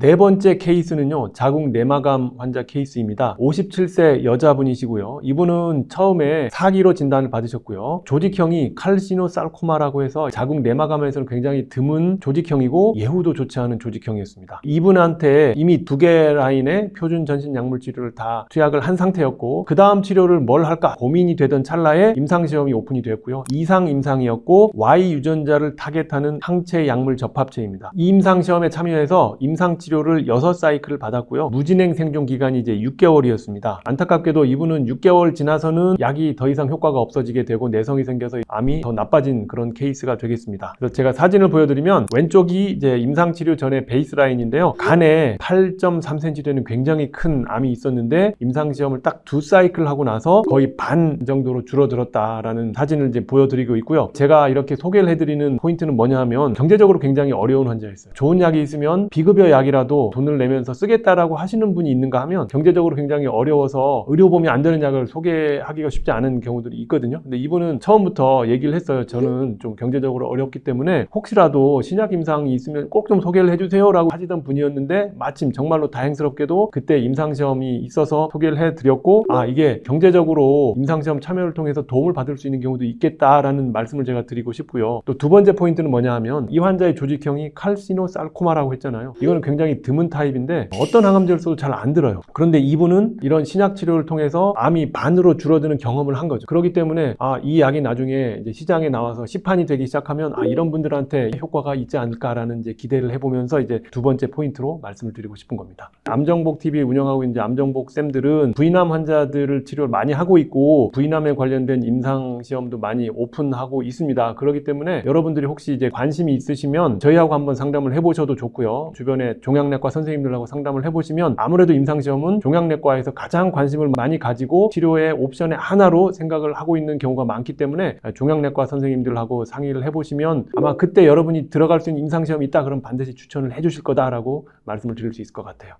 네 번째 케이스는요, 자궁 내마감 환자 케이스입니다. 57세 여자분이시고요. 이분은 처음에 사기로 진단을 받으셨고요. 조직형이 칼시노살코마라고 해서 자궁 내마감에서는 굉장히 드문 조직형이고 예후도 좋지 않은 조직형이었습니다. 이분한테 이미 두 개 라인의 표준 전신 약물 치료를 다 투약을 한 상태였고 그 다음 치료를 뭘 할까 고민이 되던 찰나에 임상 시험이 오픈이 되었고요. 이상 임상이었고 Y 유전자를 타겟하는 항체 약물 접합체입니다. 이 임상 시험에 참여해서 임상 치 료를 6사이클을 받았고요. 무진행 생존 기간이 이제 6개월이었습니다. 안타깝게도 이분은 6개월 지나서는 약이 더 이상 효과가 없어지게 되고 내성이 생겨서 암이 더 나빠진 그런 케이스가 되겠습니다. 그래서 제가 사진을 보여드리면 왼쪽이 이제 임상 치료 전에 베이스라인인데요. 간에 8.3cm 되는 굉장히 큰 암이 있었는데 임상 시험을 딱 두 사이클 하고 나서 거의 반 정도로 줄어들었다라는 사진을 이제 보여드리고 있고요. 제가 이렇게 소개를 해드리는 포인트는 뭐냐 하면 경제적으로 굉장히 어려운 환자였어요. 좋은 약이 있으면 비급여 약이라 도 돈을 내면서 쓰겠다라고 하시는 분이 있는가 하면 경제적으로 굉장히 어려워서 의료보험이 안 되는 약을 소개하기가 쉽지 않은 경우들이 있거든요. 근데 이분은 처음부터 얘기를 했어요. 저는 좀 경제적으로 어렵기 때문에 혹시라도 신약 임상이 있으면 꼭 좀 소개를 해주세요라고 하시던 분이었는데 마침 정말로 다행스럽게도 그때 임상 시험이 있어서 소개를 해드렸고 아 이게 경제적으로 임상 시험 참여를 통해서 도움을 받을 수 있는 경우도 있겠다라는 말씀을 제가 드리고 싶고요. 또 두 번째 포인트는 뭐냐 하면 이 환자의 조직형이 칼시노살코마라고 했잖아요. 이거는 굉장히 드문 타입인데 어떤 항암제를 써도 잘 안 들어요. 그런데 이분은 이런 신약 치료를 통해서 암이 반으로 줄어드는 경험을 한 거죠. 그렇기 때문에 아 이 약이 나중에 시장에 나와서 시판이 되기 시작하면 아 이런 분들한테 효과가 있지 않을까라는 이제 기대를 해보면서 이제 두 번째 포인트로 말씀을 드리고 싶은 겁니다. 암정복 TV 운영하고 있는 암정복 쌤들은 부인암 환자들을 치료를 많이 하고 있고 부인암에 관련된 임상 시험도 많이 오픈하고 있습니다. 그렇기 때문에 여러분들이 혹시 이제 관심이 있으시면 저희하고 한번 상담을 해보셔도 좋고요. 주변에 종양 내과 선생님들하고 상담을 해보시면 아무래도 임상 시험은 종양내과에서 가장 관심을 많이 가지고 치료의 옵션의 하나로 생각을 하고 있는 경우가 많기 때문에 종양내과 선생님들하고 상의를 해보시면 아마 그때 여러분이 들어갈 수 있는 임상 시험이 있다 그러면 반드시 추천을 해주실 거다라고 말씀을 드릴 수 있을 것 같아요.